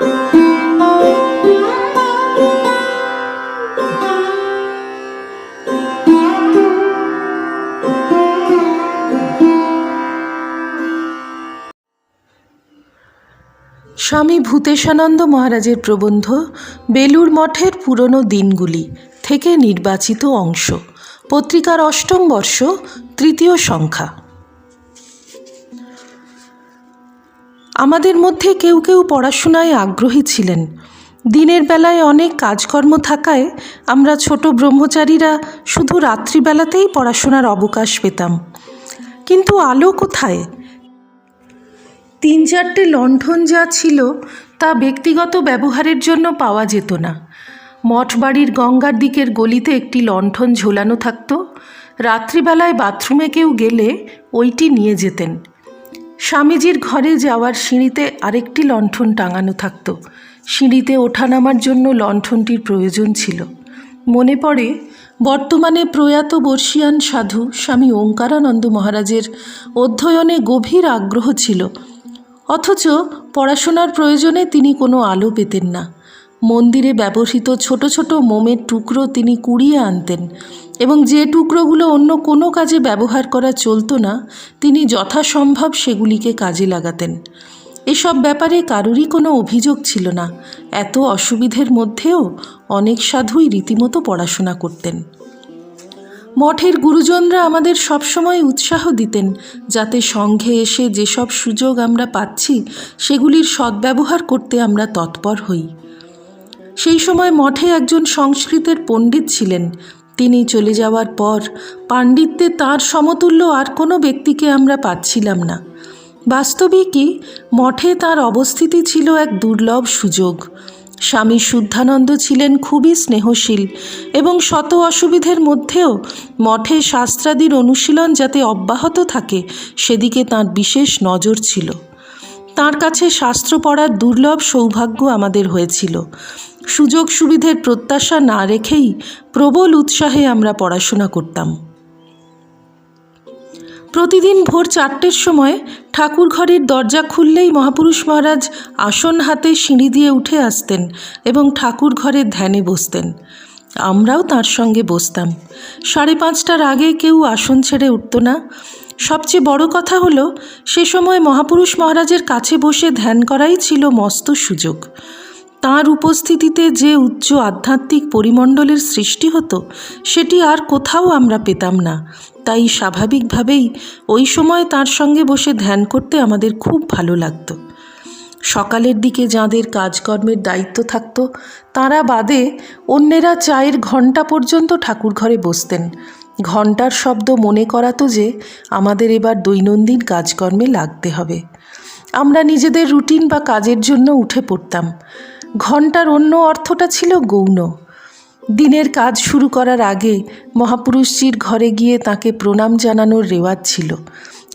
স্বামী ভূতেশানন্দ মহারাজের প্রবন্ধ, বেলুর মঠের পুরনো দিনগুলি থেকে নির্বাচিত অংশ, পত্রিকার অষ্টম বর্ষ, তৃতীয় সংখ্যা। আমাদের মধ্যে কেউ কেউ পড়াশোনায় আগ্রহী ছিলেন। দিনের বেলায় অনেক কাজকর্ম থাকায় আমরা ছোট ব্রহ্মচারীরা শুধু রাত্রিবেলাতেই পড়াশোনার অবকাশ পেতাম। কিন্তু আলো কোথায়? তিন চারটে লণ্ঠন যা ছিল তা ব্যক্তিগত ব্যবহারের জন্য পাওয়া যেত না। মঠ বাড়ির গঙ্গার দিকের গলিতে একটি লণ্ঠন ঝোলানো থাকতো। রাত্রিবেলায় বাথরুমে কেউ গেলে ওইটি নিয়ে যেতেন। স্বামীজির ঘরে যাওয়ার সিঁড়িতে আরেকটি লণ্ঠন টাঙানো থাকত। সিঁড়িতে ওঠানামার জন্য লণ্ঠনটির প্রয়োজন ছিল। মনে পড়ে, বর্তমানে প্রয়াত বর্ষিয়ান সাধু স্বামী ওঙ্কারানন্দ মহারাজের অধ্যয়নে গভীর আগ্রহ ছিল। অথচ পড়াশোনার প্রয়োজনে তিনি কোনো আলো পেতেন না। মন্দিরে ব্যবহৃত ছোট ছোট মোমের টুকরো তিনি কুড়িয়ে আনতেন এবং যে টুকরোগুলো অন্য কোনো কাজে ব্যবহার করা চলতো না, তিনি যথাসম্ভব সেগুলিকে কাজে লাগাতেন। এসব ব্যাপারে কারোরই কোনো অভিযোগ ছিল না। এত অসুবিধের মধ্যেও অনেক সাধুই রীতিমতো পড়াশোনা করতেন। মঠের গুরুজনরা আমাদের সবসময় উৎসাহ দিতেন যাতে সঙ্ঘে এসে যেসব সুযোগ আমরা পাচ্ছি, সেগুলির সদ্ব্যবহার করতে আমরা তৎপর হই। সেই সময় মঠে একজন সংস্কৃতের পণ্ডিত ছিলেন। তিনি চলে যাওয়ার পর পাণ্ডিত্যে তার সমতুল্য আর কোনো ব্যক্তিকে আমরা পাচ্ছিলাম না। বাস্তবিকই মঠে তার অবস্থিতি ছিল এক দুর্লভ সুযোগ। স্বামী শুদ্ধানন্দ ছিলেন খুবই স্নেহশীল এবং শত অসুবিধের মধ্যেও মঠে শাস্ত্রাদির অনুশীলন যাতে অব্যাহত থাকে, সেদিকে তার বিশেষ নজর ছিল। তার কাছে শাস্ত্র পড়ার দুর্লভ সৌভাগ্য আমাদের হয়েছিল। সুযোগ সুবিধের প্রত্যাশা না রেখেই প্রবল উৎসাহে আমরা পড়াশোনা করতাম। প্রতিদিন ভোর চারটের সময় ঠাকুর ঘরের দরজা খুললেই মহাপুরুষ মহারাজ আসন হাতে সিঁড়ি দিয়ে উঠে আসতেন এবং ঠাকুর ঘরের ধ্যানে বসতেন। আমরাও তার সঙ্গে বসতাম। সাড়ে পাঁচটার আগে কেউ আসন ছেড়ে উঠত না। সবচেয়ে বড় কথা হলো, সে সময় মহাপুরুষ মহারাজের কাছে বসে ধ্যান করাই ছিল মস্ত সুযোগ। তার উপস্থিতিতে যে উচ্চ আধ্যাত্মিক পরিমণ্ডলের সৃষ্টি হতো, সেটি আর কোথাও আমরা পেতাম না। তাই স্বাভাবিকভাবেই ওই সময় তার সঙ্গে বসে ধ্যান করতে আমাদের খুব ভালো লাগতো। সকালের দিকে যাঁদের কাজকর্মের দায়িত্ব থাকতো, তারা বাদে অন্যেরা চায়ের ঘণ্টা পর্যন্ত ঠাকুর ঘরে বসতেন। ঘণ্টার শব্দ মনে করাতো যে আমাদের এবার দৈনন্দিন কাজকর্মে লাগতে হবে। আমরা নিজেদের রুটিন বা কাজের জন্য উঠে পড়তাম। ঘণ্টার অন্য অর্থটা ছিল গৌণ। দিনের কাজ শুরু করার আগে মহাপুরুষজির ঘরে গিয়ে তাকে প্রণাম জানানোর রেওয়াজ ছিল।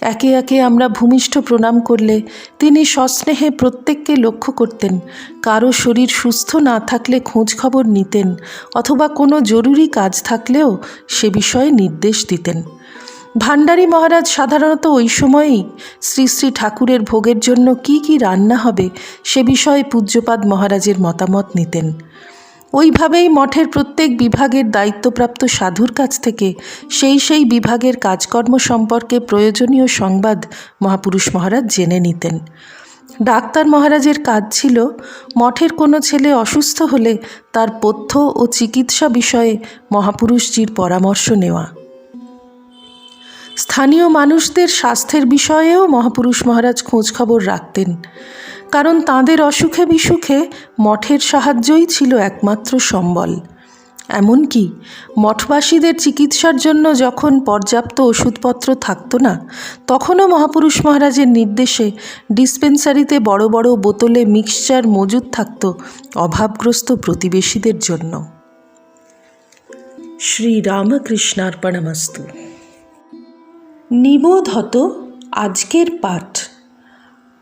একে একে আমরা ভূমিষ্ঠ প্রণাম করলে তিনি সস্নেহে প্রত্যেককে লক্ষ্য করতেন। কারও শরীর সুস্থ না থাকলে খোঁজ খবর নিতেন অথবা কোনো জরুরি কাজ থাকলেও সে বিষয়ে নির্দেশ দিতেন। ভান্ডারী মহারাজ সাধারণত ওই সময়েই শ্রী শ্রী ঠাকুরের ভোগের জন্য কি কি রান্না হবে সে বিষয়ে পূজ্যপাদ মহারাজের মতামত নিতেন। ওইভাবেই মঠের প্রত্যেক বিভাগের দায়িত্বপ্রাপ্ত সাধুর কাছ থেকে সেই সেই বিভাগের কাজকর্ম সম্পর্কে প্রয়োজনীয় সংবাদ মহাপুরুষ মহারাজ জেনে নিতেন। ডাক্তার মহারাজের কাজ ছিল, মঠের কোনো ছেলে অসুস্থ হলে তার পথ্য ও চিকিৎসা বিষয়ে মহাপুরুষজির পরামর্শ নেওয়া। স্থানীয় মানুষদের স্বাস্থ্যের বিষয়েও মহাপুরুষ মহারাজ খোঁজখবর রাখতেন। কারণ তাঁদের অসুখে বিসুখে মঠের সাহায্যই ছিল একমাত্র সম্বল। এমনকি মঠবাসীদের চিকিৎসার জন্য যখন পর্যাপ্ত ওষুধপত্র থাকতো না, তখনও মহাপুরুষ মহারাজের নির্দেশে ডিসপেন্সারিতে বড় বড় বোতলে মিক্সচার মজুদ থাকত অভাবগ্রস্ত প্রতিবেশীদের জন্য। শ্রী রামকৃষ্ণার্পণমস্তু নিবোধ হত আজকের পাঠ।